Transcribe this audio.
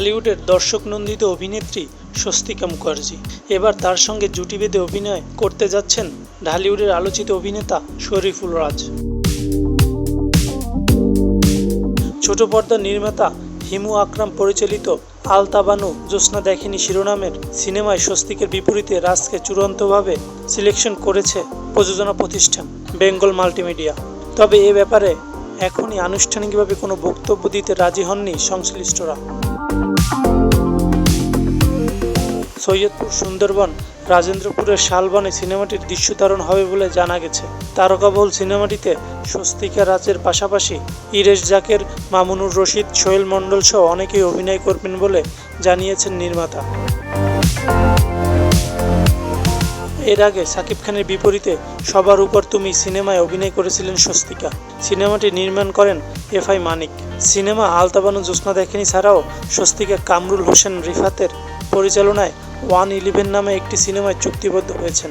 ঢালিউডের দর্শক নন্দিত অভিনেত্রী স্বস্তিকা মুখার্জি। এবার তার সঙ্গে জুটি বেঁধে অভিনয় করতে যাচ্ছেন ঢালিউডের আলোচিত অভিনেতা শরীফুল রাজ। ছোট পর্দার নির্মাতা হিমু আকরাম পরিচালিত আলতাবানু জ্যোৎস্না দেখেনি শিরোনামের সিনেমায় স্বস্তিকের বিপরীতে রাজকে চূড়ান্তভাবে সিলেকশন করেছে প্রযোজনা প্রতিষ্ঠান বেঙ্গল মাল্টিমিডিয়া। তবে এ ব্যাপারে এখনই আনুষ্ঠানিকভাবে কোনো বক্তব্য দিতে রাজি হননি সংশ্লিষ্টরা। সৈয়দপুর, সুন্দরবন, রাজেন্দ্রপুরের শালবনে সিনেমাটির দৃশ্য ধারণ হবে বলে জানা গেছে। তারকাবহুল সিনেমাটিতে স্বস্তিকা রাজের পাশাপাশি ইরেশ জাকের, মামুনুর রশিদ, সোহেল মণ্ডল সহ অনেকেই অভিনয় করবেন বলে জানিয়েছেন নির্মাতা। এর আগে সাকিব খানের বিপরীতে সবার উপর তুমি সিনেমায় অভিনয় করেছিলেন স্বস্তিকা। সিনেমাটি নির্মাণ করেন F I Manik. Cinema Altabanu Jyotsna দেখেনি ছাড়াও স্বস্তিকা কামরুল হোসেন রিফাতের পরিচালনায় ওয়ান ইলেভেন নামে একটি সিনেমায় চুক্তিবদ্ধ হয়েছেন।